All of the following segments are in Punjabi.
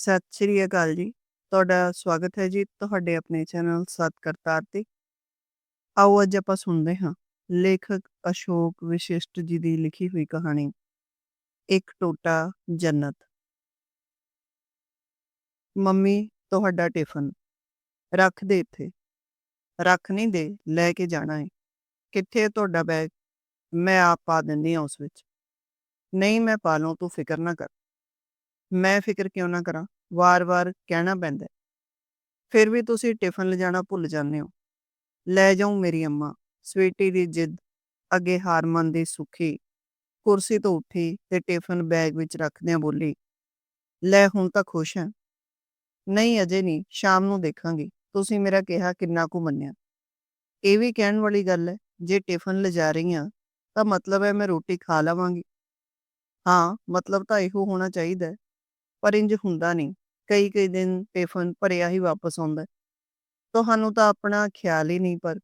ਸਤਿ ਸ਼੍ਰੀ ਅਕਾਲ ਜੀ। ਤੁਹਾਡਾ ਸਵਾਗਤ ਹੈ ਜੀ ਤੁਹਾਡੇ ਆਪਣੇ ਚੈਨਲ ਸਤ ਕਰਤਾਰ ਤੇ। ਆਓ ਅੱਜ ਆਪਾਂ ਸੁਣਦੇ ਹਾਂ ਲੇਖਕ ਅਸ਼ੋਕ ਵਿਸ਼ਿਸ਼ਟ ਜੀ ਦੀ ਲਿਖੀ ਹੋਈ ਕਹਾਣੀ, ਇੱਕ ਟੋਟਾ ਜੰਨਤ। ਮੰਮੀ, ਤੁਹਾਡਾ ਟਿਫਨ ਰੱਖ ਦੇ ਇੱਥੇ। ਰੱਖ ਨਹੀਂ ਦੇ, ਲੈ ਕੇ ਜਾਣਾ ਹੈ। ਕਿੱਥੇ ਤੁਹਾਡਾ ਬੈਗ? ਮੈਂ ਆਪ ਪਾ ਦਿੰਦੀ ਹਾਂ ਉਸ ਵਿੱਚ। ਨਹੀਂ ਮੈਂ ਪਾ ਲਊਂ ਤੂੰ ਫਿਕਰ ਨਾ ਕਰ। ਮੈਂ ਫਿਕਰ ਕਿਉਂ ਨਾ ਕਰਾਂ? ਵਾਰ-ਵਾਰ ਕਹਿਣਾ ਪੈਂਦਾ ਫਿਰ ਵੀ ਤੁਸੀਂ ਟਿਫਨ ਲਿਜਾਣਾ ਭੁੱਲ ਜਾਂਦੇ ਹੋ। ਲੈ ਜਾਉ ਮੇਰੀ ਅੰਮਾ, ਸਵੀਟੀ ਦੀ ਜਿੱਦ, ਅੱਗੇ ਹਾਰ ਮੰਨਦੀ ਸੁਖੀ। ਕੁਰਸੀ ਤੋਂ ਉੱਠੀ ਤੇ ਟਿਫਨ ਬੈਗ ਵਿੱਚ ਰੱਖਦਿਆਂ ਬੋਲੀ, ਲੈ ਹੁਣ ਤਾਂ ਖੁਸ਼ ਹਾਂ। ਨਹੀਂ, ਅਜੇ ਨਹੀਂ, ਸ਼ਾਮ ਨੂੰ ਦੇਖਾਂਗੀ। ਤੁਸੀਂ ਮੇਰਾ ਕਿਹਾ ਕਿੰਨਾ ਕੁ ਮੰਨਿਆ। ਇਹ ਵੀ ਕਹਿਣ ਵਾਲੀ ਗੱਲ ਹੈ, ਜੇ ਟਿਫਨ ਲਿਜਾ ਰਹੀ ਹਾਂ, ਤਾਂ ਮਤਲਬ ਹੈ ਮੈਂ ਰੋਟੀ ਖਾ ਲਵਾਂਗੀ। ਹਾਂ, ਮਤਲਬ ਤਾਂ ਇਹੋ ਹੋਣਾ ਚਾਹੀਦਾ ਪਰ ਇੰਜ ਹੁੰਦਾ ਨਹੀਂ। ਕਈ ਕਈ ਦਿਨ ਪੇਫਨ ਭਰਿਆ ਹੀ ਵਾਪਸ ਆਉਂਦਾ। ਤੁਹਾਨੂੰ ਤਾਂ ਆਪਣਾ ਖਿਆਲ ਹੀ ਨਹੀਂ, ਪਰ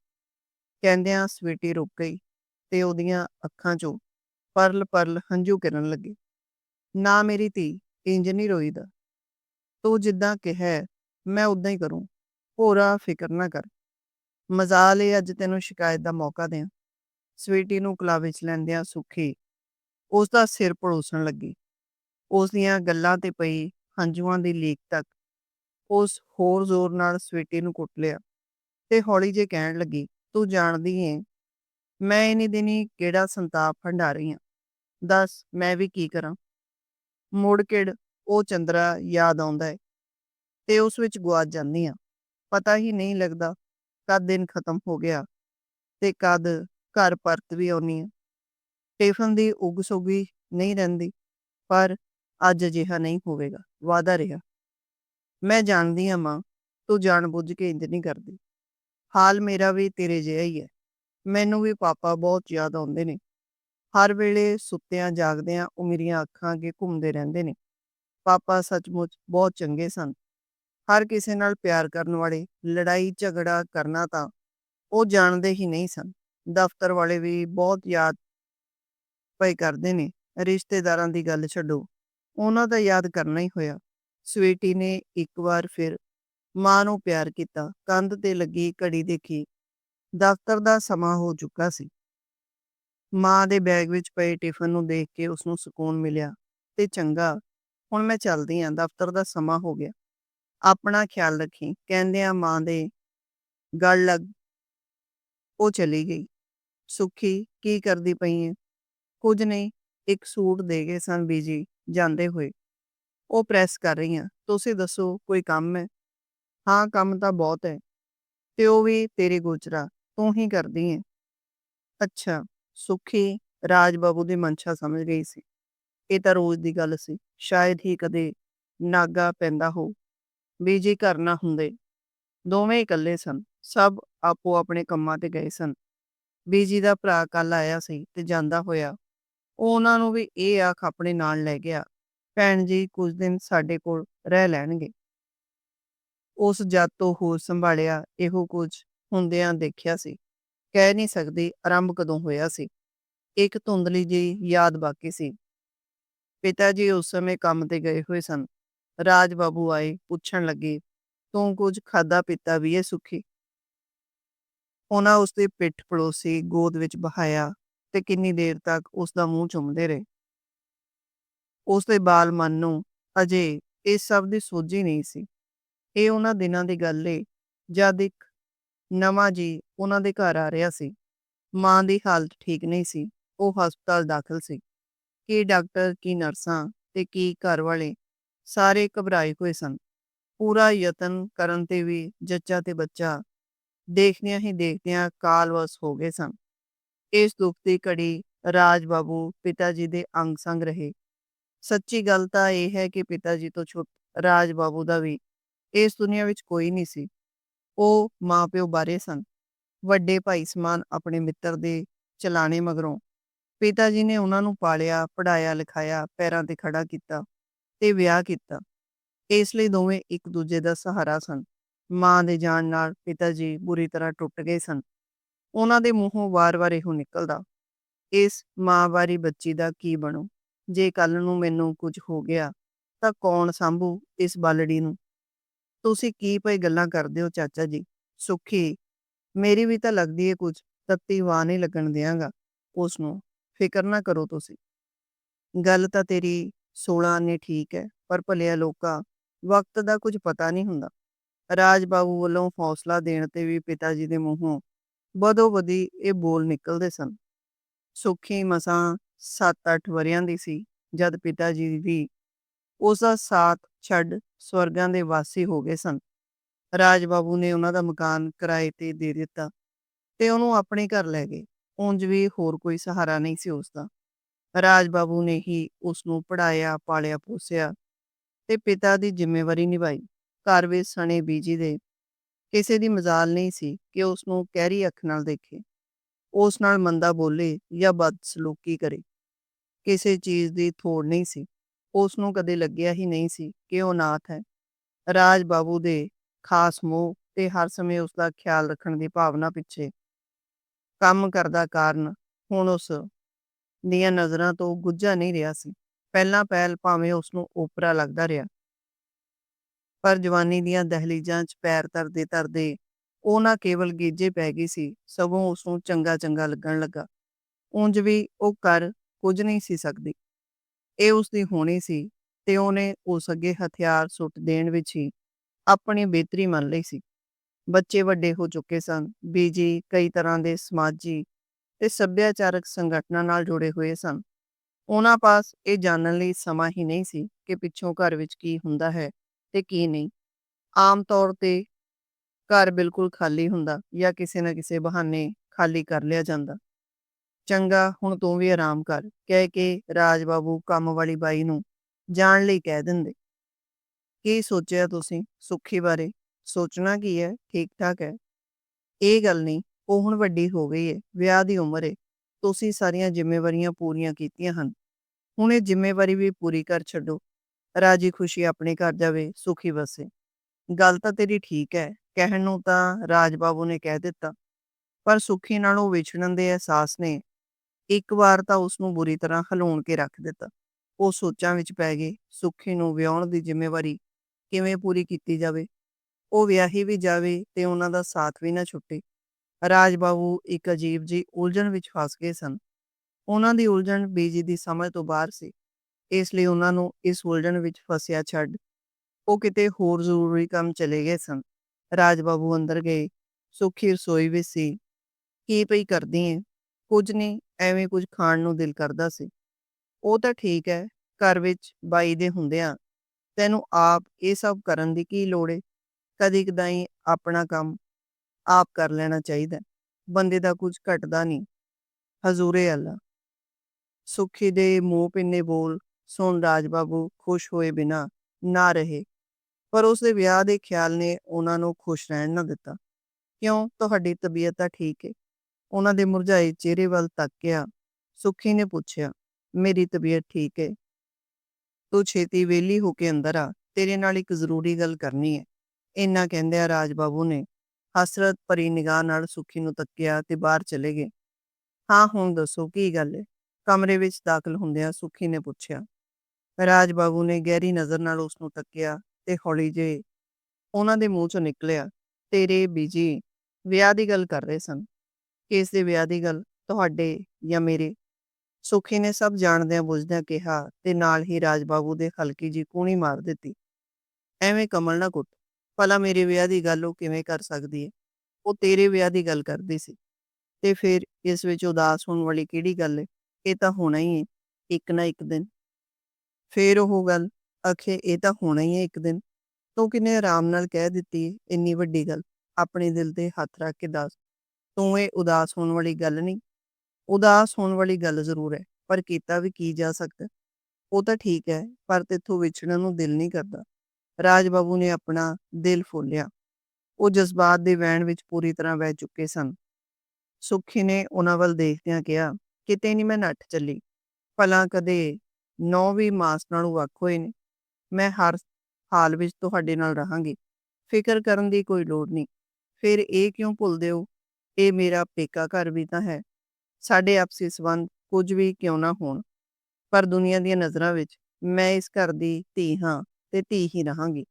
ਕਹਿੰਦਿਆਂ ਸਵੀਟੀ ਰੁਕ ਗਈ ਤੇ ਉਹਦੀਆਂ ਅੱਖਾਂ 'ਚੋਂ ਪਰਲ ਪਰਲ ਹੰਝੂ ਕਿਰਨ ਲੱਗੇ। ਨਾ ਮੇਰੀ ਧੀ, ਇੰਜ ਨਹੀਂ ਰੋਈਦਾ। ਤੂੰ ਜਿੱਦਾਂ ਕਿਹਾ ਮੈਂ ਉਦਾਂ ਹੀ ਕਰੂੰ। ਭੋਰਾ ਫਿਕਰ ਨਾ ਕਰ। ਮਜ਼ਾਲ ਏ ਅੱਜ ਤੈਨੂੰ ਸ਼ਿਕਾਇਤ ਦਾ ਮੌਕਾ ਦਿਆਂ। ਸਵੀਟੀ ਨੂੰ ਕਲਾ ਵਿੱਚ ਲੈਂਦਿਆਂ ਸੁੱਖੀ ਉਸ ਦਾ ਸਿਰ ਪੜੋਸਣ ਲੱਗੀ। ਉਸ ਦੀਆਂ ਗੱਲਾਂ ਤੇ ਪਈ ਹੰਝੂਆਂ ਦੀ ਲੀਕ ਤੱਕ, ਉਸ ਹੋਰ ਜ਼ੋਰ ਨਾਲ ਸਵੀਟੀ ਨੂੰ ਕੁੱਟ ਲਿਆ ਤੇ ਹੌਲੀ ਜੇ ਕਹਿਣ ਲੱਗੀ, ਤੂੰ ਜਾਣਦੀ ਏ, ਮੈਂ ਇਨੀ ਦਿਨੀ ਕਿਹੜਾ ਸੰਤਾਪ ਹੰਢਾ ਰਹੀ ਹਾਂ ਦੱਸ ਮੈਂ ਵੀ ਕੀ ਕਰਾਂ? ਮੁੜ ਕਿੜ ਉਹ ਚੰਦਰਾ ਯਾਦ ਆਉਂਦਾ ਹੈ ਤੇ ਉਸ ਵਿੱਚ ਗੁਆਚ ਜਾਂਦੀ ਹਾਂ ਪਤਾ ਹੀ ਨਹੀਂ ਲੱਗਦਾ ਕਦ ਦਿਨ ਖਤਮ ਹੋ ਗਿਆ ਤੇ ਕਦ ਘਰ ਪਰਤ ਵੀ ਆਉਣੀ ਹੈ ਟਿਫਨ ਦੀ ਉਗ ਸੁਗੀ ਨਹੀਂ ਰਹਿੰਦੀ, ਪਰ ਅੱਜ ਅਜਿਹਾ ਨਹੀਂ ਹੋਵੇਗਾ ਵਾਦਾ ਰਿਹਾ। ਮੈਂ ਜਾਣਦੀ ਹਾਂ ਮਾਂ ਤੂੰ ਜਾਣਬੁੱਝ ਕੇ ਇੰਜ ਨਹੀਂ ਕਰਦੀ। ਹਾਲ ਮੇਰਾ ਵੀ ਤੇਰੇ ਜਿਹਾ ਹੀ ਹੈ। ਮੈਨੂੰ ਵੀ ਪਾਪਾ ਬਹੁਤ ਯਾਦ ਆਉਂਦੇ ਨੇ। ਹਰ ਵੇਲੇ ਸੁੱਤਿਆਂ, ਜਾਗਦਿਆਂ ਉਹ ਮੇਰੀਆਂ ਅੱਖਾਂ ਅੱਗੇ ਘੁੰਮਦੇ ਰਹਿੰਦੇ ਨੇ। ਪਾਪਾ ਸੱਚਮੁੱਚ ਬਹੁਤ ਚੰਗੇ ਸਨ। ਹਰ ਕਿਸੇ ਨਾਲ ਪਿਆਰ ਕਰਨ ਵਾਲੇ, ਲੜਾਈ ਝਗੜਾ ਕਰਨਾ ਤਾਂ ਉਹ ਜਾਣਦੇ ਹੀ ਨਹੀਂ ਸਨ। ਦਫ਼ਤਰ ਵਾਲੇ ਵੀ ਬਹੁਤ ਯਾਦ ਪਏ ਕਰਦੇ ਨੇ। ਰਿਸ਼ਤੇਦਾਰਾਂ ਦੀ ਗੱਲ ਛੱਡੋ। ਉਹਨਾਂ ਦਾ ਯਾਦ ਕਰਨਾ ਹੀ ਹੋਇਆ। ਸਵੀਟੀ ਨੇ ਇੱਕ ਵਾਰ ਫਿਰ ਮਾਂ ਨੂੰ ਪਿਆਰ ਕੀਤਾ। ਕੰਧ ਤੇ ਲੱਗੀ ਘੜੀ ਦੇਖੀ। ਦਫ਼ਤਰ ਦਾ ਸਮਾਂ ਹੋ ਚੁੱਕਾ ਸੀ। ਮਾਂ ਦੇ ਬੈਗ ਵਿੱਚ ਪਏ ਟਿਫਨ ਨੂੰ ਦੇਖ ਕੇ ਉਸ ਨੂੰ ਸਕੂਨ ਮਿਲਿਆ ਤੇ ਚੰਗਾ, ਹੁਣ ਮੈਂ ਚੱਲਦੀ ਆਂ ਦਫ਼ਤਰ ਦਾ ਸਮਾਂ ਹੋ ਗਿਆ। ਆਪਣਾ ਖਿਆਲ ਰੱਖੀ, ਕਹਿੰਦਿਆਂ ਮਾਂ ਦੇ ਗਲ ਲੱਗ ਉਹ ਚਲੀ ਗਈ। ਸੁਖੀ, ਕੀ ਕਰਦੀ ਪਈ ਹੈ ਕੁਝ ਨਹੀਂ, ਇੱਕ ਸੂਟ ਦੇ ਗਏ ਸਨ ਬੀਜੀ। ਜਾਂਦੇ ਹੋਏ। ਉਹ ਪ੍ਰੈਸ ਕਰ ਰਹੀ ਹਾਂ ਤੁਸੀਂ ਦੱਸੋ, ਕੋਈ ਕੰਮ ਹੈ? ਹਾਂ, ਕੰਮ ਤਾਂ ਬਹੁਤ ਹੈ। ਤੇ ਉਹ ਵੀ ਤੇਰੇ ਗੋਚਰਾ, ਤੂੰ ਹੀ ਕਰਦੀ ਹੈ ਅੱਛਾ, ਸੁਖੀ ਰਾਜ ਬਾਬੂ ਦੀ ਮਨਸ਼ਾ ਸਮਝ ਗਈ ਸੀ। ਇਹ ਤਾਂ ਰੋਜ਼ ਦੀ ਗੱਲ ਸੀ। ਸ਼ਾਇਦ ਹੀ ਕਦੇ ਨਾਗਾ ਪੈਂਦਾ ਹੋ। ਬੀਜੀ ਘਰ ਨਾ ਹੁੰਦੇ। ਦੋਵੇਂ ਇਕੱਲੇ ਸਨ। ਸਭ ਆਪੋ ਆਪਣੇ ਕੰਮਾਂ ਤੇ ਗਏ ਸਨ। ਬੀਜੀ ਦਾ ਭਰਾ ਕੱਲ ਆਇਆ ਸੀ ਤੇ ਜਾਂਦਾ ਹੋਇਆ ਉਹ ਉਹਨਾਂ ਨੂੰ ਵੀ ਇਹ ਆਖ ਆਪਣੇ ਨਾਲ ਲੈ ਗਿਆ, ਭੈਣ ਜੀ, ਕੁਝ ਦਿਨ ਸਾਡੇ ਕੋਲ ਰਹਿ ਲੈਣਗੇ। ਉਸ ਜੱਤ ਤੋਂ ਹੋਰ ਸੰਭਾਲਿਆ, ਇਹੋ ਕੁਝ ਹੁੰਦਿਆਂ ਦੇਖਿਆ ਸੀ। ਕਹਿ ਨਹੀਂ ਸਕਦੀ ਆਰੰਭ ਕਦੋਂ ਹੋਇਆ ਸੀ। ਇੱਕ ਧੁੰਦਲੀ ਜੀ ਯਾਦ ਬਾਕੀ ਸੀ। ਪਿਤਾ ਜੀ ਉਸ ਸਮੇਂ ਕੰਮ ਤੇ ਗਏ ਹੋਏ ਸਨ। ਰਾਜ ਬਾਬੂ ਆਏ, ਪੁੱਛਣ ਲੱਗੇ, ਤੂੰ ਕੁਝ ਖਾਦਾ ਪੀਤਾ ਵੀ ਹੈ ਸੁਖੀ? ਉਹਨਾਂ ਉਸ ਦੀ ਪਿੱਠ ਪੜੋਸੀ ਗੋਦ ਵਿੱਚ ਬਹਾਇਆ ਤੇ ਕਿੰਨੀ ਦੇਰ ਤੱਕ ਉਸ ਦਾ ਮੂੰਹ ਚੁੰਮਦੇ ਰਹੇ? ਉਸ ਦੇ ਬਾਲ ਮਨ ਨੂੰ ਅਜੇ ਇਸ ਸਭ ਦੀ ਸੋਝੀ ਨਹੀਂ ਸੀ। ਇਹ ਉਹਨਾਂ ਦਿਨਾਂ ਦੀ ਗੱਲ ਏ, ਜਦ ਇੱਕ ਨਵਾਂ ਜੀ ਉਹਨਾਂ ਦੇ ਘਰ ਆ ਰਿਹਾ ਸੀ। ਮਾਂ ਦੀ ਹਾਲਤ ਠੀਕ ਨਹੀਂ ਸੀ, ਉਹ ਹਸਪਤਾਲ ਦਾਖਲ ਸੀ। ਕੀ ਡਾਕਟਰ, ਕੀ ਨਰਸਾਂ ਤੇ ਕੀ ਘਰ ਵਾਲੇ ਸਾਰੇ ਘਬਰਾਏ ਹੋਏ ਸਨ। ਪੂਰਾ ਯਤਨ ਕਰਨ ਤੇ ਵੀ ਜੱਚਾ ਤੇ ਬੱਚਾ ਦੇਖਦਿਆਂ ਹੀ ਦੇਖਦਿਆਂ ਕਾਲਵਸ ਹੋ ਗਏ ਸਨ। ਇਸ ਦੁੱਖ ਦੀ ਘੜੀ ਰਾਜ ਬਾਬੂ ਪਿਤਾ ਜੀ ਦੇ ਅੰਗ ਸੰਗ ਰਹੇ। ਸੱਚੀ ਗੱਲ ਤਾਂ ਇਹ ਹੈ ਕਿ ਪਿਤਾ ਜੀ ਤੋਂ ਛੁੱਟ ਰਾਜ ਬਾਬੂ ਦਾ ਵੀ ਇਸ ਦੁਨੀਆ ਵਿੱਚ ਕੋਈ ਨਹੀਂ ਸੀ। ਉਹ ਮਾਪਿਓ ਬਾਰੇ ਸਨ। ਵੱਡੇ ਭਾਈ ਸਮਾਨ ਆਪਣੇ ਮਿੱਤਰ ਦੇ ਚਲਾਣੇ ਮਗਰੋਂ ਪਿਤਾ ਜੀ ਨੇ ਉਹਨਾਂ ਨੂੰ ਪਾਲਿਆ ਪੜਾਇਆ ਲਿਖਾਇਆ, ਪੈਰਾਂ ਤੇ ਖੜਾ ਕੀਤਾ ਤੇ ਵਿਆਹ ਕੀਤਾ। ਇਸ ਲਈ ਦੋਵੇਂ ਇੱਕ ਦੂਜੇ ਦਾ ਸਹਾਰਾ ਸਨ। ਮਾਂ ਦੇ ਜਾਣ ਨਾਲ ਪਿਤਾ ਜੀ ਬੁਰੀ ਤਰ੍ਹਾਂ ਟੁੱਟ ਗਏ ਸਨ। ਉਹਨਾਂ ਦੇ ਮੂੰਹੋਂ ਵਾਰ-ਵਾਰ ਇਹੋ ਨਿਕਲਦਾ, ਇਸ ਮਾਂ ਵਾਰੀ ਬੱਚੀ ਦਾ ਕੀ ਬਣੂ? ਜੇ ਕੱਲ ਨੂੰ ਮੈਨੂੰ ਕੁਝ ਹੋ ਗਿਆ, ਤਾਂ ਕੌਣ ਸੰਭੂ ਇਸ ਬਾਲੜੀ ਨੂੰ? ਤੁਸੀਂ ਕੀ ਪਈ ਗੱਲਾਂ ਕਰਦੇ ਹੋ ਚਾਚਾ ਜੀ? ਸੁੱਖੀ, ਮੇਰੀ ਵੀ ਤਾਂ ਲੱਗਦੀ ਹੈ ਕੁਝ, ਤੱਤੀ ਵਾਹ ਨਹੀਂ ਲੱਗਣ ਦਿਆਂਗਾ ਉਸ ਨੂੰ ਫਿਕਰ ਨਾ ਕਰੋ ਤੁਸੀਂ। ਗੱਲ ਤਾਂ ਤੇਰੀ 16 ਨੇ ਠੀਕ ਹੈ ਪਰ ਭਲਿਆ ਲੋਕਾਂ, ਵਕਤ ਦਾ ਕੁਝ ਪਤਾ ਨਹੀਂ ਹੁੰਦਾ। ਰਾਜ ਬਾਬੂ ਵੱਲੋਂ ਹੌਸਲਾ ਦੇਣ ਤੇ ਵੀ ਪਿਤਾ ਜੀ ਦੇ ਮੂੰਹੋਂ ਬਦੋ ਬਦੀ ਇਹ ਬੋਲ ਨਿਕਲਦੇ ਸਨ। ਸੁੱਖੀ ਮਸਾਂ 7-8 ਵਰਿਆਂ ਦੀ ਸੀ, ਜਦ ਪਿਤਾ ਜੀ ਵੀ ਉਸ ਦਾ ਸਾਥ ਛੱਡ ਸਵਰਗਾਂ ਦੇ ਵਾਸੀ ਹੋ ਗਏ ਸਨ। ਰਾਜ ਬਾਬੂ ਨੇ ਉਹਨਾਂ ਦਾ ਮਕਾਨ ਕਿਰਾਏ ਤੇ ਦੇ ਦਿੱਤਾ ਤੇ ਉਹਨੂੰ ਆਪਣੇ ਘਰ ਲੈ ਗਏ। ਉਂਝ ਵੀ ਹੋਰ ਕੋਈ ਸਹਾਰਾ ਨਹੀਂ ਸੀ ਉਸ ਦਾ ਰਾਜ ਬਾਬੂ ਨੇ ਹੀ ਉਸ ਨੂੰ ਪੜਾਇਆ ਪਾਲਿਆ, ਪੋਸਿਆ ਤੇ ਪਿਤਾ ਦੀ ਜ਼ਿੰਮੇਵਾਰੀ ਨਿਭਾਈ। ਘਰ ਵਿੱਚ ਸਣੇ ਬੀਜੀ ਦੇ ਕਿਸੇ ਦੀ ਮਜ਼ਾਲ ਨਹੀਂ ਸੀ ਕਿ ਉਸ ਨੂੰ ਕਹਿਰੀ ਅੱਖ ਨਾਲ ਦੇਖੇ। ਉਸ ਨਾਲ ਮੰਦਾ ਬੋਲੇ ਜਾਂ ਬਦਸਲੂਕੀ ਕਰੇ। ਕਿਸੇ ਚੀਜ਼ ਦੀ ਥੋੜ ਨਹੀਂ ਸੀ। ਉਸ ਨੂੰ ਕਦੇ ਲੱਗਿਆ ਹੀ ਨਹੀਂ ਸੀ ਕਿ ਉਹ ਨਾਥ ਹੈ। ਰਾਜ ਬਾਬੂ ਦੇ ਖਾਸ ਮੋਹ ਤੇ ਹਰ ਸਮੇਂ ਉਸ ਦਾ ਖਿਆਲ ਰੱਖਣ ਦੀ ਭਾਵਨਾ ਪਿੱਛੇ ਕੰਮ ਕਰਦਾ ਕਾਰਨ ਹੁਣ ਉਸ ਦੀਆਂ ਨਜ਼ਰਾਂ ਤੋਂ ਗੁੱਝਾ ਨਹੀਂ ਰਿਹਾ ਸੀ। ਪਹਿਲਾਂ ਪਹਿਲ ਭਾਵੇਂ ਉਸ ਨੂੰ ਓਪਰਾ ਲੱਗਦਾ ਰਿਹਾ। ਪਰ ਜਵਾਨੀ ਦੀਆਂ ਦਹਲੀਜ਼ਾਂ 'ਚ ਪੈਰ ਧਰਦੇ ਧਰਦੇ ਉਹ ਨਾ ਕੇਵਲ ਗੀਜੇ ਪੈ ਗਈ ਸੀ, ਸਗੋਂ ਉਸ ਨੂੰ ਚੰਗਾ ਚੰਗਾ ਲੱਗਣ ਲੱਗਾ। ਉਂਝ ਵੀ ਉਹ ਕਰ ਕੁਝ ਨਹੀਂ ਸੀ ਸਕਦੀ। ਇਹ ਉਸ ਦੀ ਹੋਣੀ ਸੀ ਤੇ ਉਹਨੇ ਉਸ ਅੱਗੇ ਹਥਿਆਰ ਸੁੱਟ ਦੇਣ ਵਿੱਚ ਹੀ ਆਪਣੀ ਬਿਹਤਰੀ ਮੰਨ ਲਈ ਸੀ। ਬੱਚੇ ਵੱਡੇ ਹੋ ਚੁੱਕੇ ਸਨ, ਬੀਜੀ ਕਈ ਤਰ੍ਹਾਂ ਦੇ ਸਮਾਜੀ ਤੇ ਸੱਭਿਆਚਾਰਕ ਸੰਗਠਨਾਂ ਨਾਲ ਜੁੜੇ ਹੋਏ ਸਨ। ਉਹਨਾਂ ਪਾਸ ਇਹ ਜਾਣਨ ਲਈ ਸਮਾਂ ਹੀ ਨਹੀਂ ਸੀ ਕਿ ਪਿੱਛੋਂ ਘਰ ਵਿੱਚ ਕੀ ਹੁੰਦਾ ਹੈ। ਤੇ ਕੀ ਨਹੀਂ। ਆਮ ਤੌਰ ਤੇ ਘਰ ਬਿਲਕੁਲ ਖਾਲੀ ਹੁੰਦਾ ਜਾਂ ਕਿਸੇ ਨਾ ਕਿਸੇ ਬਹਾਨੇ ਖਾਲੀ ਕਰ ਲਿਆ ਜਾਂਦਾ। ਚੰਗਾ, ਹੁਣ ਤੂੰ ਵੀ ਆਰਾਮ ਕਰ, ਕਹਿ ਕੇ ਰਾਜ ਬਾਬੂ ਕੰਮ ਵਾਲੀ ਬਾਈ ਨੂੰ ਜਾਣ ਲਈ ਕਹਿ ਦਿੰਦੇ। ਕੀ ਸੋਚਿਆ ਤੁਸੀਂ ਸੁੱਖੀ ਬਾਰੇ? ਸੋਚਣਾ ਕੀ ਹੈ? ਠੀਕ ਠਾਕ ਹੈ। ਇਹ ਗੱਲ ਨਹੀਂ, ਉਹ ਹੁਣ ਵੱਡੀ ਹੋ ਗਈ ਹੈ ਵਿਆਹ ਦੀ ਉਮਰ ਹੈ ਤੁਸੀਂ ਸਾਰੀਆਂ ਜ਼ਿੰਮੇਵਾਰੀਆਂ ਪੂਰੀਆਂ ਕੀਤੀਆਂ ਹਨ। ਹੁਣ ਇਹ ਜ਼ਿੰਮੇਵਾਰੀ ਵੀ ਪੂਰੀ ਕਰ ਛੱਡੋ। ਰਾਜੀ ਖੁਸ਼ੀ ਆਪਣੇ ਘਰ ਜਾਵੇ, ਸੁਖੀ ਵਸੇ। ਗੱਲ ਤਾਂ ਤੇਰੀ ਠੀਕ ਹੈ ਕਹਿਣ ਨੂੰ ਤਾਂ ਰਾਜ ਬਾਬੂ ਨੇ ਕਹਿ ਦਿੱਤਾ। ਪਰ ਸੁਖੀ ਉਹ ਵਿਛੜਨ ਦੇ ਅਹਿਸਾਸ ਨੇ ਇੱਕ ਵਾਰ ਤਾਂ ਉਸ ਨੂੰ ਬੁਰੀ ਤਰ੍ਹਾਂ ਹਲੂਣ ਕੇ ਰੱਖ ਦਿੱਤਾ। ਉਹ ਸੋਚਾਂ ਵਿੱਚ ਪੈ ਗਏ, ਸੁਖੀ ਨੂੰ ਵਿਆਹਣ ਦੀ ਜ਼ਿੰਮੇਵਾਰੀ ਕਿਵੇਂ ਪੂਰੀ ਕੀਤੀ ਜਾਵੇ। ਉਹ ਵਿਆਹੀ ਵੀ ਜਾਵੇ ਤੇ ਉਹਨਾਂ ਦਾ ਸਾਥ ਵੀ ਨਾ ਛੁੱਟੇ। ਰਾਜ ਬਾਬੂ ਇੱਕ ਅਜੀਬ ਜੀ ਉਲਝਣ ਵਿੱਚ ਫਸ ਗਏ ਸਨ। ਉਹਨਾਂ ਦੀ ਉਲਝਣ ਬੀਜੀ ਦੀ ਸਮਝ ਤੋਂ ਬਾਹਰ ਸੀ। ਇਸ ਲਈ ਉਹਨਾਂ ਨੂੰ ਇਸ ਉਲਝਣ ਵਿੱਚ ਫਸਿਆ ਛੱਡ ਉਹ ਕਿਤੇ ਹੋਰ ਜ਼ਰੂਰੀ ਕੰਮ ਚਲੇ ਗਏ ਸਨ। ਰਾਜ ਬਾਬੂ ਅੰਦਰ ਗਏ, ਸੁਖੀ ਰਸੋਈ ਵਿੱਚ ਸੀ। ਕੀ ਪਈ ਕਰਦੀ ਏ? ਕੁਝ ਨਹੀਂ ਐਵੇਂ ਕੁਝ ਖਾਣ ਨੂੰ ਦਿਲ ਕਰਦਾ ਸੀ। ਉਹ ਤਾਂ ਠੀਕ ਹੈ ਘਰ ਵਿੱਚ ਬਾਈ ਦੇ ਹੁੰਦਿਆਂ ਤੈਨੂੰ ਆਪ ਇਹ ਸਭ ਕਰਨ ਦੀ ਕੀ ਲੋੜ ਏ? ਕਦੀ ਕਦਾਈ ਆਪਣਾ ਕੰਮ ਆਪ ਕਰ ਲੈਣਾ ਚਾਹੀਦਾ। ਬੰਦੇ ਦਾ ਕੁਝ ਘਟਦਾ ਨਹੀਂ ਹਜ਼ੂਰੇ ਅੱਲਾ। ਸੁਖੀ ਦੇ ਮੂੰਹ ਪਿੰਨੇ ਬੋਲ ਸੁਣ ਰਾਜ ਬਾਬੂ ਖੁਸ਼ ਹੋਏ ਬਿਨਾ ਨਾ ਰਹੇ। ਪਰ ਉਸ ਦੇ ਵਿਆਹ ਦੇ ਖਿਆਲ ਨੇ ਉਹਨਾਂ ਨੂੰ ਖੁਸ਼ ਰਹਿਣ ਨਾ ਦਿੱਤਾ। ਕਿਉਂ? ਤੁਹਾਡੀ ਤਬੀਅਤ ਤਾਂ ਠੀਕ ਹੈ ਉਹਨਾਂ ਦੇ ਮੁਰਝਾਏ ਚਿਹਰੇ ਵੱਲ ਤੱਕਿਆ ਸੁਖੀ ਨੇ ਪੁੱਛਿਆ, ਮੇਰੀ ਤਬੀਅਤ ਠੀਕ ਹੈ ਤੂੰ ਛੇਤੀ ਵੇਲੀ ਹੋ ਕੇ ਅੰਦਰ ਆ। ਤੇਰੇ ਨਾਲ ਇੱਕ ਜ਼ਰੂਰੀ ਗੱਲ ਕਰਨੀ ਹੈ ਇੰਨਾ ਕਹਿੰਦਿਆਂ ਰਾਜ ਬਾਬੂ ਨੇ ਹਸਰਤ ਭਰੀ ਨਿਗਾਹ ਨਾਲ ਸੁਖੀ ਨੂੰ ਤੱਕਿਆ ਤੇ ਬਾਹਰ ਚਲੇ ਗਏ। ਹਾਂ, ਹੁਣ ਦੱਸੋ ਕੀ ਗੱਲ ਹੈ ਕਮਰੇ ਵਿੱਚ ਦਾਖਲ ਹੁੰਦਿਆਂ ਸੁਖੀ ਨੇ ਪੁੱਛਿਆ ਰਾਜ ਬਾਬੂ ਨੇ ਗਹਿਰੀ ਨਜ਼ਰ ਨਾਲ ਉਸ ਨੂੰ ਤੱਕਿਆ ਤੇ ਹੌਲੀ ਜੇ ਉਹਨਾਂ ਦੇ ਮੂੰਹ ਚੋਂ ਨਿਕਲਿਆ, ਤੇਰੇ ਬੀਜੀ ਵਿਆਹ ਦੀ ਗੱਲ ਕਰ ਰਹੇ ਸਨ। ਕਿਸ ਦੇ ਵਿਆਹ ਦੀ ਗੱਲ ਤੁਹਾਡੇ ਜਾਂ ਮੇਰੇ? ਸੁਖੀ ਨੇ ਸਭ ਜਾਣਦਿਆਂ ਬੁੱਝਦਿਆਂ ਕਿਹਾ ਤੇ ਨਾਲ ਹੀ ਰਾਜ ਬਾਬੂ ਦੇ ਹਲਕੀ ਜੀ ਕੂਣੀ ਮਾਰ ਦਿੱਤੀ, ਐਵੇਂ ਕਮਲ ਨਾ ਕੁੱਟ। ਭਲਾ ਮੇਰੇ ਵਿਆਹ ਦੀ ਗੱਲ ਉਹ ਕਿਵੇਂ ਕਰ ਸਕਦੀ ਹੈ ਉਹ ਤੇਰੇ ਵਿਆਹ ਦੀ ਗੱਲ ਕਰਦੀ ਸੀ। ਤੇ ਫਿਰ ਇਸ ਵਿੱਚ ਉਦਾਸ ਹੋਣ ਵਾਲੀ ਕਿਹੜੀ ਗੱਲ ਹੈ ਇਹ ਤਾਂ ਹੋਣਾ ਹੀ ਹੈ ਇੱਕ ਨਾ ਇੱਕ ਦਿਨ। ਫੇਰ ਉਹ ਗੱਲ ਅਖੇ ਇਹ ਤਾਂ ਹੋਣਾ ਹੀ ਹੈ ਇੱਕ ਦਿਨ। ਤੂੰ ਕਿੰਨੇ ਆਰਾਮ ਨਾਲ ਕਹਿ ਦਿੱਤੀ ਇੰਨੀ ਵੱਡੀ ਗੱਲ, ਆਪਣੇ ਦਿਲ ਤੇ ਹੱਥ ਰੱਖ ਕੇ ਦੱਸ। ਤੂੰ ਇਹ ਉਦਾਸ ਹੋਣ ਵਾਲੀ ਗੱਲ ਨਹੀਂ। ਉਦਾਸ ਹੋਣ ਵਾਲੀ ਗੱਲ ਜ਼ਰੂਰ ਹੈ, ਪਰ ਕੀਤਾ ਵੀ ਕੀ ਜਾ ਸਕਦਾ ਉਹ ਤਾਂ ਠੀਕ ਹੈ, ਪਰ ਤੇਥੋਂ ਵਿਛੜਨ ਨੂੰ ਦਿਲ ਨਹੀਂ ਕਰਦਾ। ਰਾਜ ਬਾਬੂ ਨੇ ਆਪਣਾ ਦਿਲ ਫੋਲਿਆ। ਉਹ ਜਜ਼ਬਾਤ ਦੇ ਵਹਿਣ ਵਿੱਚ ਪੂਰੀ ਤਰ੍ਹਾਂ ਵਹਿ ਚੁੱਕੇ ਸਨ। ਸੁਖੀ ਨੇ ਉਹਨਾਂ ਵੱਲ ਦੇਖਦਿਆਂ ਕਿਹਾ, ਕਿਤੇ ਨਹੀਂ ਮੈਂ ਨੱਠ ਚੱਲੀ। ਭਲਾ ਕਦੇ ਨੌ ਵੀ ਮਾਸ ਨਾਲੋਂ ਵੱਖ ਹੋਏ ਨੇ। ਮੈਂ ਹਰ ਹਾਲ ਵਿੱਚ ਤੁਹਾਡੇ ਨਾਲ ਰਹਾਂਗੀ। ਫਿਕਰ ਕਰਨ ਦੀ ਕੋਈ ਲੋੜ ਨਹੀਂ। ਫਿਰ ਇਹ ਕਿਉਂ ਭੁੱਲਦੇ ਹੋ? ਇਹ ਮੇਰਾ ਪੇਕਾ ਘਰ ਵੀ ਤਾਂ ਹੈ। ਸਾਡੇ ਆਪਸੀ ਸਬੰਧ ਕੁਝ ਵੀ ਕਿਉਂ ਨਾ ਹੋਣ। ਪਰ ਦੁਨੀਆ ਦੀਆਂ ਨਜ਼ਰਾਂ ਵਿੱਚ ਮੈਂ ਇਸ ਘਰ ਦੀ ਧੀ ਹਾਂ ਤੇ ਧੀ ਹੀ ਰਹਾਂਗੀ।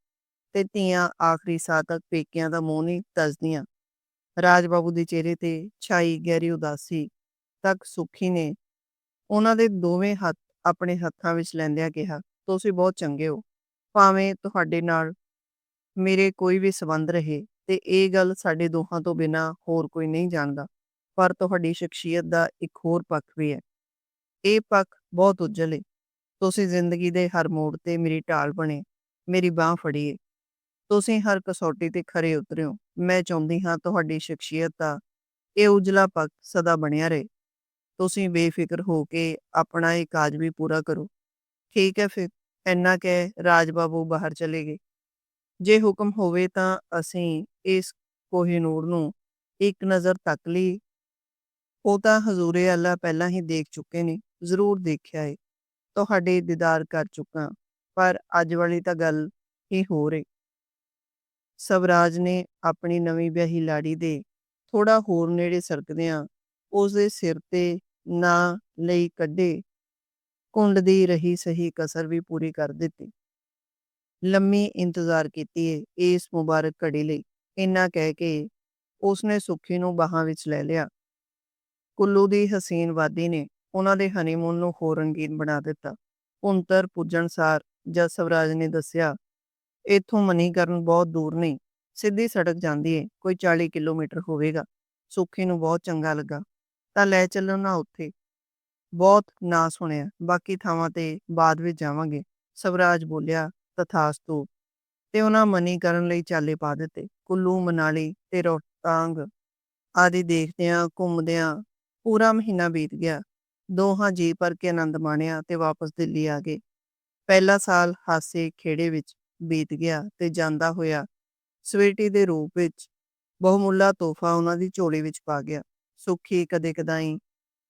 ਤੇ ਧੀਆਂ ਆਖਰੀ ਸਾਹ ਤੱਕ ਪੇਕਿਆਂ ਦਾ ਮੂੰਹ ਨਹੀਂ ਤਜਦੀਆਂ ਰਾਜ ਬਾਬੂ ਦੇ ਚਿਹਰੇ ਤੇ ਛਾਈ ਗਹਿਰੀ ਉਦਾਸੀ ਤੱਕ ਸੁਖੀ ਨੇ। ਉਹਨਾਂ ਦੇ ਦੋਵੇਂ ਹੱਥ ਆਪਣੇ ਹੱਥਾਂ ਵਿੱਚ ਲੈਂਦਿਆਂ ਕਿਹਾ, ਤੁਸੀਂ ਬਹੁਤ ਚੰਗੇ ਹੋ। ਭਾਵੇਂ ਤੁਹਾਡੇ ਨਾਲ ਮੇਰੇ ਕੋਈ ਵੀ ਸਬੰਧ ਰਹੇ ਤੇ ਇਹ ਗੱਲ ਸਾਡੇ ਦੋਹਾਂ ਤੋਂ ਬਿਨਾ ਹੋਰ ਕੋਈ ਨਹੀਂ ਜਾਣਦਾ, ਪਰ ਤੁਹਾਡੀ ਸ਼ਖਸੀਅਤ ਦਾ ਇੱਕ ਹੋਰ ਪੱਖ ਵੀ ਹੈ। ਇਹ ਪੱਖ ਬਹੁਤ ਉੱਜਲ ਹੈ ਤੁਸੀਂ ਜ਼ਿੰਦਗੀ ਦੇ ਹਰ ਮੋੜ ਤੇ ਮੇਰੀ ਢਾਲ ਬਣੇ, ਮੇਰੀ ਬਾਹ ਫੜੀਏ ਤੁਸੀਂ ਹਰ ਕਸੌਟੀ ਤੇ ਖਰੇ ਉਤਰਿਓ ਮੈਂ ਚਾਹੁੰਦੀ ਹਾਂ ਤੁਹਾਡੀ ਸ਼ਖਸੀਅਤ ਦਾ ਇਹ ਉਜਲਾ ਪੱਖ ਸਦਾ ਬਣਿਆ ਰਹੇ। ਤੁਸੀਂ ਬੇਫਿਕਰ ਹੋ ਕੇ ਆਪਣਾ ਇਹ ਕਾਜ ਵੀ ਪੂਰਾ ਕਰੋ। ਠੀਕ ਹੈ ਫਿਰ, ਇੰਨਾ ਕਹਿ ਰਾਜ ਬਾਬੂ ਬਾਹਰ ਚਲੇ ਗਏ। ਜੇ ਹੁਕਮ ਹੋਵੇ ਤਾਂ ਅਸੀਂ ਇਸ ਕੋਹੀਨੂਰ ਨੂੰ ਇੱਕ ਨਜ਼ਰ ਤੱਕ ਲਈ। ਉਹ ਤਾਂ ਹਜ਼ੂਰੇ ਅੱਲਾ ਪਹਿਲਾਂ ਹੀ ਦੇਖ ਚੁੱਕੇ ਨੇ, ਜ਼ਰੂਰ ਦੇਖਿਆ ਏ। ਤੁਹਾਡੇ ਦੀਦਾਰ ਕਰ ਚੁੱਕਾ, ਪਰ ਅੱਜ ਵਾਲੀ ਤਾਂ ਗੱਲ ਹੀ ਹੋ ਰਹੀ ਸਵਰਾਜ ਨੇ ਆਪਣੀ ਨਵੀਂ ਵਿਆਹੀ ਲਾੜੀ ਦੇ ਥੋੜਾ ਹੋਰ ਨੇੜੇ ਸਰਕਦਿਆਂ ਉਸ ਦੇ ਸਿਰ ਤੇ ਨਾ ਲਈ ਕੱਢੇ। ਕੁੰਡ ਦੀ ਰਹੀ ਸਹੀ ਕਸਰ ਵੀ ਪੂਰੀ ਕਰ ਦਿੱਤੀ। ਲੰਮੀ ਇੰਤਜ਼ਾਰ ਕੀਤੀ ਏ ਇਸ ਮੁਬਾਰਕ ਘੜੀ ਲਈ। ਇੰਨਾ ਕਹਿ ਕੇ ਉਸਨੇ ਸੁੱਖੀ ਨੂੰ ਬਾਹਾਂ ਵਿੱਚ ਲੈ ਲਿਆ। ਕੁੱਲੂ ਦੀ ਹਸੀਨ ਵਾਦੀ ਨੇ ਉਹਨਾਂ ਦੇ ਹਨੀਮੂਨ ਨੂੰ ਹੋਰ ਰੰਗੀਨ ਬਣਾ ਦਿੱਤਾ। ਪੁੰਤਰ ਪੁੱਜਣ ਸਾਰ ਜਦ ਸਵਰਾਜ ਨੇ ਦੱਸਿਆ, ਇੱਥੋਂ ਮਨੀਕਰਨ ਬਹੁਤ ਦੂਰ ਨਹੀਂ। ਸਿੱਧੀ ਸੜਕ ਜਾਂਦੀ ਏ। ਕੋਈ 40 ਕਿਲੋਮੀਟਰ ਹੋਵੇਗਾ। ਸੁੱਖੀ ਨੂੰ ਬਹੁਤ ਚੰਗਾ ਲੱਗਾ। ਤਾਂ ਲੈ ਚੱਲੋ ਨਾ ਉੱਥੇ। ਬਹੁਤ ਨਾ ਸੁਣਿਆ। ਬਾਕੀ ਥਾਵਾਂ ਤੇ ਬਾਅਦ ਵਿੱਚ ਜਾਵਾਂਗੇ। ਸਵਰਾਜ ਬੋਲਿਆ, ਤਥਾਸਤੂ। ਤੇ ਉਹਨਾਂ ਮਨੀ ਕਰਨ ਲਈ ਚਾਲੇ ਪਾ ਦਿੱਤੇ। ਕੁੱਲੂ, ਮਨਾਲੀ ਤੇ ਰੋਹਤਾਂਗ ਆਦਿ ਦੇਖਦਿਆਂ, ਘੁੰਮਦਿਆਂ ਪੂਰਾ ਮਹੀਨਾ ਬੀਤ ਗਿਆ। ਦੋਹਾਂ ਜੀ ਭਰ ਕੇ ਆਨੰਦ ਮਾਣਿਆ ਤੇ ਵਾਪਸ ਦਿੱਲੀ ਆ ਗਏ। ਪਹਿਲਾ ਸਾਲ ਹਾਸੇ ਖੇੜੇ ਵਿੱਚ ਬੀਤ ਗਿਆ ਤੇ ਜਾਂਦਾ ਹੋਇਆ ਸਵੇਟੀ ਦੇ ਰੂਪ ਵਿੱਚ ਬਹੁਮੁੱਲਾ ਤੋਹਫਾ ਉਹਨਾਂ ਦੀ ਝੋਲੀ ਵਿੱਚ ਪਾ ਗਿਆ। ਸੁੱਖੀ ਕਦੇ ਕਦਾਈ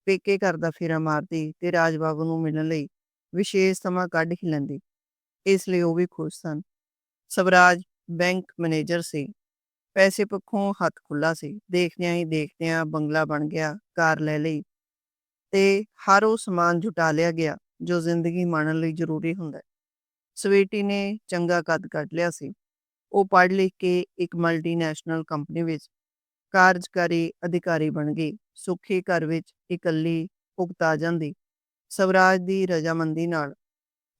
ਪੇਕੇ ਘਰ ਦਾ ਫੇਰਾ ਮਾਰਦੀ ਤੇ ਰਾਜ ਬਾਬੂ ਨੂੰ ਮਿਲਣ ਲਈ ਵਿਸ਼ੇਸ਼ ਸਮਾਂ ਕੱਢ ਹੀ ਲੈਂਦੀ। ਇਸ ਲਈ ਉਹ ਵੀ ਖੁਸ਼ ਸਨ। ਸਵਰਾਜ ਬੈਂਕ ਮੈਨੇਜਰ ਸੀ। ਪੈਸੇ ਪੱਖੋਂ ਹੱਥ ਖੁੱਲਾ ਸੀ। ਦੇਖਦਿਆਂ ਹੀ ਦੇਖਦਿਆਂ ਬੰਗਲਾ ਬਣ ਗਿਆ ਕਾਰ ਲੈ ਲਈ ਤੇ ਹਰ ਉਹ ਸਮਾਨ ਜੁਟਾ ਲਿਆ ਗਿਆ ਜੋ ਜ਼ਿੰਦਗੀ ਮਾਣਨ ਲਈ ਜ਼ਰੂਰੀ ਹੁੰਦਾ ਹੈ। ਸਵੀਟੀ ਨੇ ਚੰਗਾ ਕੱਦ ਕੱਢ ਲਿਆ ਸੀ। ਉਹ ਪੜ੍ਹ ਲਿਖ ਕੇ ਇੱਕ ਮਲਟੀਨੈਸ਼ਨਲ ਕੰਪਨੀ ਵਿੱਚ ਕਾਰਜਕਾਰੀ ਅਧਿਕਾਰੀ ਬਣ ਗਈ। ਸੁਖੀ ਘਰ ਵਿੱਚ ਇਕੱਲੀ ਭੁਗਤਾ ਜਾਂਦੀ। ਸਵਰਾਜ ਦੀ ਰਜਾਮੰਦੀ ਨਾਲ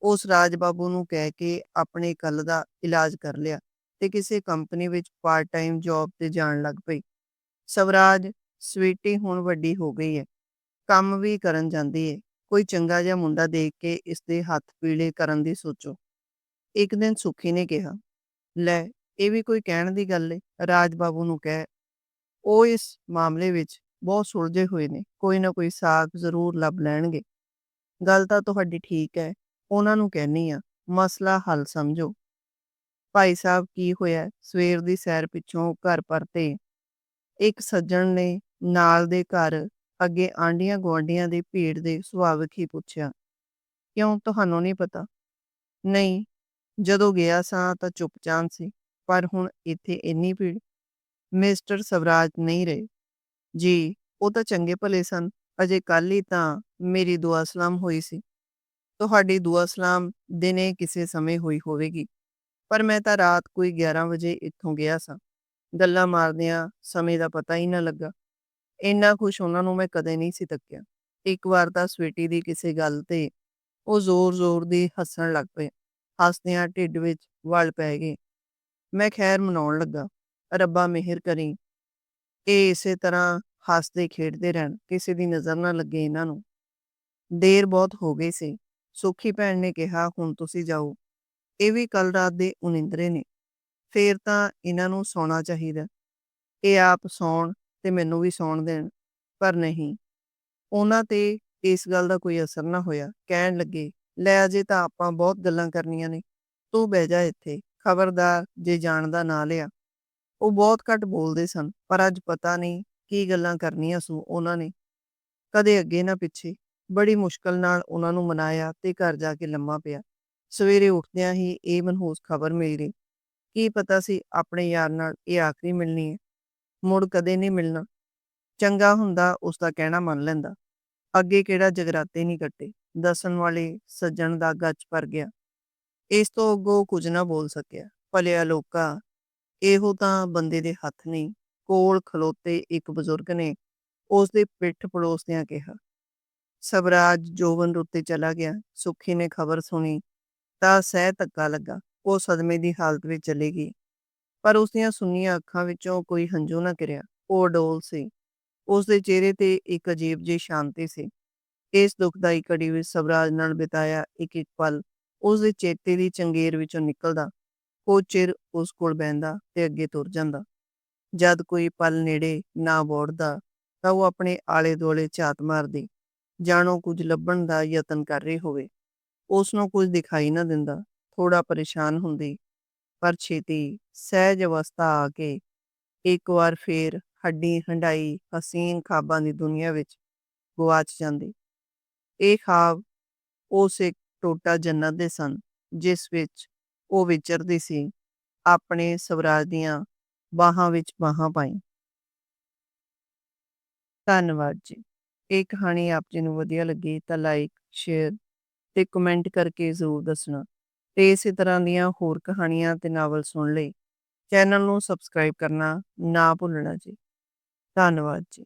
ਉਸ ਰਾਜ ਬਾਬੂ ਨੂੰ ਕਹਿ ਕੇ ਆਪਣੇ ਕੱਲ ਦਾ ਇਲਾਜ ਕਰ ਲਿਆ ਤੇ ਕਿਸੇ ਕੰਪਨੀ ਵਿੱਚ ਪਾਰਟ ਟਾਈਮ ਜੌਬ ਤੇ ਜਾਣ ਲੱਗ ਪਈ। ਸਵਰਾਜ ਸਵੀਟੀ ਹੁਣ ਵੱਡੀ ਹੋ ਗਈ ਹੈ। ਕੰਮ ਵੀ ਕਰਨ ਜਾਂਦੀ ਹੈ। ਕੋਈ ਚੰਗਾ ਜਿਹਾ ਮੁੰਡਾ ਦੇਖ ਕੇ ਇਸ ਦੇ ਹੱਥ ਪੀਲੇ ਕਰਨ ਦੀ ਸੋਚੋ। ਇੱਕ ਦਿਨ ਸੁਖੀ ਨੇ ਕਿਹਾ, ਲੈ, ਇਹ ਵੀ ਕੋਈ ਕਹਿਣ ਦੀ ਗੱਲ ਏ? ਰਾਜ ਬਾਬੂ ਨੂੰ ਕਹਿ ਉਹ ਇਸ ਮਾਮਲੇ ਵਿੱਚ ਬਹੁਤ ਸੁਲਝੇ ਹੋਏ ਨੇ, ਕੋਈ ਨਾ ਕੋਈ ਸਾਖ ਜ਼ਰੂਰ ਲੱਭ ਲੈਣਗੇ। ਗੱਲ ਤਾਂ ਤੁਹਾਡੀ ਠੀਕ ਹੈ, ਉਹਨਾਂ ਨੂੰ ਕਹਿਣੀ ਆ ਮਸਲਾ ਹੱਲ ਸਮਝੋ। ਭਾਈ ਸਾਹਿਬ ਕੀ ਹੋਇਆ, ਸਵੇਰ ਦੀ ਸੈਰ ਪਿੱਛੋਂ ਘਰ ਪਰਤੇ। ਇੱਕ ਸੱਜਣ ਨੇ ਨਾਲ ਦੇ ਘਰ ਅੱਗੇ ਆਂਡੀਆਂ ਗੁਆਂਢੀਆਂ ਦੀ ਭੀੜ ਦੇ ਸੁਭਾਵਿਕ ਹੀ ਪੁੱਛਿਆ, ਕਿਉਂ ਤੁਹਾਨੂੰ ਨਹੀਂ ਪਤਾ? ਨਹੀਂ, ਜਦੋਂ ਗਿਆ ਸਾਂ ਤਾਂ ਚੁੱਪਚਾਪ ਸੀ, ਪਰ ਹੁਣ ਇੱਥੇ ਇੰਨੀ ਭੀੜ ਮਿਸਟਰ ਸਵਰਾਜ ਨਹੀਂ ਰਹੇ। ਜੀ, ਉਹ ਤਾਂ ਚੰਗੇ ਭਲੇ ਸਨ, ਅਜੇ ਕੱਲ ਹੀ ਤਾਂ ਮੇਰੀ ਦੁਆ ਸਲਾਮ ਹੋਈ ਸੀ। ਤੁਹਾਡੀ ਦੁਆ ਸਲਾਮ ਦਿਨੇ ਕਿਸੇ ਸਮੇਂ ਹੋਈ ਹੋਵੇਗੀ। ਪਰ ਮੈਂ ਤਾਂ ਰਾਤ ਕੋਈ 11 ਵਜੇ ਇੱਥੋਂ ਗਿਆ ਸਾਂ। ਗੱਲਾਂ ਮਾਰਦਿਆਂ ਸਮੇਂ ਦਾ ਪਤਾ ਹੀ ਨਾ ਲੱਗਾ। ਇੰਨਾ ਖੁਸ਼ ਉਹਨਾਂ ਨੂੰ ਮੈਂ ਕਦੇ ਨਹੀਂ ਸੀ ਤੱਕਿਆ। ਇੱਕ ਵਾਰ ਤਾਂ ਸਵੀਟੀ ਦੀ ਕਿਸੇ ਗੱਲ ਤੇ ਉਹ ਜ਼ੋਰ-ਜ਼ੋਰ ਦੀ ਹੱਸਣ ਲੱਗ ਪਏ। ਹੱਸਦਿਆਂ ਢਿੱਡ ਵਿੱਚ ਵਲ ਪੈ ਗਏ। ਮੈਂ ਖੈਰ ਮਨਾਉਣ ਲੱਗਾ। ਰੱਬਾ ਮਿਹਰ ਕਰੀ ਇਹ ਇਸੇ ਤਰ੍ਹਾਂ ਹੱਸਦੇ, ਖੇਡਦੇ ਰਹਿਣ, ਕਿਸੇ ਦੀ ਨਜ਼ਰ ਨਾ ਲੱਗੇ ਇਹਨਾਂ ਨੂੰ। ਦੇਰ ਬਹੁਤ ਹੋ ਗਈ ਸੀ। ਸੁਖੀ ਭੈਣ ਨੇ ਕਿਹਾ, ਹੁਣ ਤੁਸੀਂ ਜਾਓ। ਇਹ ਵੀ ਕੱਲ ਰਾਤ ਦੇ ਉਨਿੰਦਰੇ ਨੇ। ਫੇਰ ਤਾਂ ਇਹਨਾਂ ਨੂੰ ਸੌਣਾ ਚਾਹੀਦਾ। ਇਹ ਆਪ ਸੌਣ ਤੇ ਮੈਨੂੰ ਵੀ ਸੌਣ ਦੇਣ, ਪਰ ਨਹੀਂ। ਉਹਨਾਂ ਤੇ ਇਸ ਗੱਲ ਦਾ ਕੋਈ ਅਸਰ ਨਾ ਹੋਇਆ। ਕਹਿਣ ਲੱਗੇ, ਲੈ ਅਜੇ ਤਾਂ ਆਪਾਂ ਬਹੁਤ ਗੱਲਾਂ ਕਰਨੀਆਂ ਨੇ। ਤੂੰ ਬਹਿ ਜਾ ਇੱਥੇ। ਖਬਰਦਾਰ ਜੇ ਜਾਣ ਦਾ ਨਾ ਲਿਆ। ਉਹ ਬਹੁਤ ਘੱਟ ਬੋਲਦੇ ਸਨ, ਪਰ ਅੱਜ ਪਤਾ ਨਹੀਂ ਕੀ ਗੱਲਾਂ ਕਰਨੀਆਂ ਸੂ ਉਹਨਾਂ ਨੇ। ਕਦੇ ਅੱਗੇ ਨਾ ਪਿੱਛੇ, ਬੜੀ ਮੁਸ਼ਕਲ ਨਾਲ ਉਹਨਾਂ ਨੂੰ ਮਨਾਇਆ ਤੇ ਘਰ ਜਾ ਕੇ ਲੰਮਾ ਪਿਆ। ਸਵੇਰੇ ਉੱਠਦਿਆਂ ਹੀ ਇਹ ਮਨਹੂਸ ਖਬਰ ਮਿਲ ਗਈ। ਕੀ ਪਤਾ ਸੀ ਆਪਣੇ ਯਾਰ ਨਾਲ ਇਹ ਆਖਰੀ ਮਿਲਣੀ ਹੈ ਮੁੜ ਕਦੇ ਨਹੀਂ ਮਿਲਣਾ। ਚੰਗਾ ਹੁੰਦਾ ਉਸ ਦਾ ਕਹਿਣਾ ਮੰਨ ਲੈਂਦਾ। ਅੱਗੇ ਕਿਹੜਾ ਜਗਰਾਤੇ ਨਹੀਂ ਕੱਟੇ। ਦੱਸਣ ਵਾਲੇ ਸੱਜਣ ਦਾ ਗੱਜ ਪਰ ਗਿਆ। ਇਸ ਤੋਂ ਅੱਗੋਂ ਕੁਝ ਨਾ ਬੋਲ ਸਕਿਆ। ਭਲਿਆ ਲੋਕਾ ਇਹੋ ਤਾਂ ਬੰਦੇ ਦੇ ਹੱਥ ਨਹੀਂ ਕੋਲ ਖਲੋਤੇ ਇੱਕ ਬਜ਼ੁਰਗ ਨੇ ਉਸ ਦੇ ਪਿੱਠ ਪੜੋਸਦਿਆਂ ਕਿਹਾ, ਸਵਰਾਜ ਜੋਵਨ ਰੁੱਤੇ ਚਲਾ ਗਿਆ, ਸੁੱਖੀ ਨੇ ਖਬਰ ਸੁਣੀ, ਤਾਂ ਸਹਿ ਧੱਕਾ ਲੱਗਾ, ਉਹ ਸਦਮੇ ਦੀ ਹਾਲਤ ਵਿੱਚ ਚਲੀ ਗਈ, ਪਰ ਉਸ ਦੀਆਂ ਸੁੰਨੀਆਂ ਅੱਖਾਂ ਵਿੱਚੋਂ ਕੋਈ ਹੰਝੂ ਨਾ ਕਿਰਿਆ ਉਹ ਅਡੋਲ ਸੀ ਉਸ ਦੇ ਚਿਹਰੇ ਤੇ ਇੱਕ ਅਜੀਬ ਜਿਹੀ ਸ਼ਾਂਤੀ ਸੀ, ਇਸ ਦੁਖਦਾਈ ਘੜੀ ਵਿੱਚ ਸਵਰਾਜ ਨਾਲ ਬਿਤਾਇਆ ਇੱਕ ਇੱਕ ਪਲ ਉਸ ਦੇ ਚੇਤੇ ਦੀ ਚੰਗੇਰ ਵਿੱਚੋਂ ਨਿਕਲਦਾ ਉਹ ਚਿਰ ਉਸ ਕੋਲ ਬਹਿੰਦਾ ਤੇ ਅੱਗੇ ਤੁਰ ਜਾਂਦਾ। ਜਦ ਕੋਈ ਪਲ ਨੇੜੇ ਨਾ ਬੋੜਦਾ ਤਾਂ ਉਹ ਆਪਣੇ ਆਲੇ ਦੁਆਲੇ ਝਾਤ ਮਾਰਦੀ, ਜਾਣੋ ਕੁਝ ਲੱਭਣ ਦਾ ਯਤਨ ਕਰ ਰਹੀ ਹੋਵੇ। ਉਸ ਨੂੰ ਕੁਝ ਦਿਖਾਈ ਨਾ ਦਿੰਦਾ ਥੋੜਾ ਪਰੇਸ਼ਾਨ ਹੁੰਦੀ। ਪਰ ਛੇਤੀ ਸਹਿਜ ਅਵਸਥਾ ਆ ਕੇ ਇੱਕ ਵਾਰ ਫੇਰ ਹੱਡੀ ਹੰਡਾਈ ਹਸੀਨ ਖਾਬਾਂ ਦੀ ਦੁਨੀਆ ਵਿੱਚ ਗੁਆਚ ਜਾਂਦੀ। ਇਹ ਖਾਬ ਉਸ ਇੱਕ ਟੋਟਾ ਜੰਨਤ ਦੇ ਸਨ, ਜਿਸ ਵਿੱਚ ਉਹ ਵਿਚਰਦੀ ਸੀ, ਆਪਣੇ ਸਵਰਾਜ ਦੀਆਂ ਬਾਹਾਂ ਵਿੱਚ ਬਾਹਾਂ ਪਾਈ। ਧੰਨਵਾਦ ਜੀ। ਇਹ ਕਹਾਣੀ ਆਪ ਜੀ ਨੂੰ ਵਧੀਆ ਲੱਗੀ ਤਾਂ ਲਾਈਕ ਸ਼ੇਅਰ ਤੇ ਕਮੈਂਟ ਕਰਕੇ ਜ਼ਰੂਰ ਦੱਸਣਾ। ਤੇ ਇਸੇ ਤਰ੍ਹਾਂ ਦੀਆਂ ਹੋਰ ਕਹਾਣੀਆਂ ਤੇ ਨਾਵਲ ਸੁਣ ਲਈ ਚੈਨਲ ਨੂੰ ਸਬਸਕ੍ਰਾਈਬ ਕਰਨਾ ਨਾ ਭੁੱਲਣਾ ਜੀ। ਧੰਨਵਾਦ ਜੀ।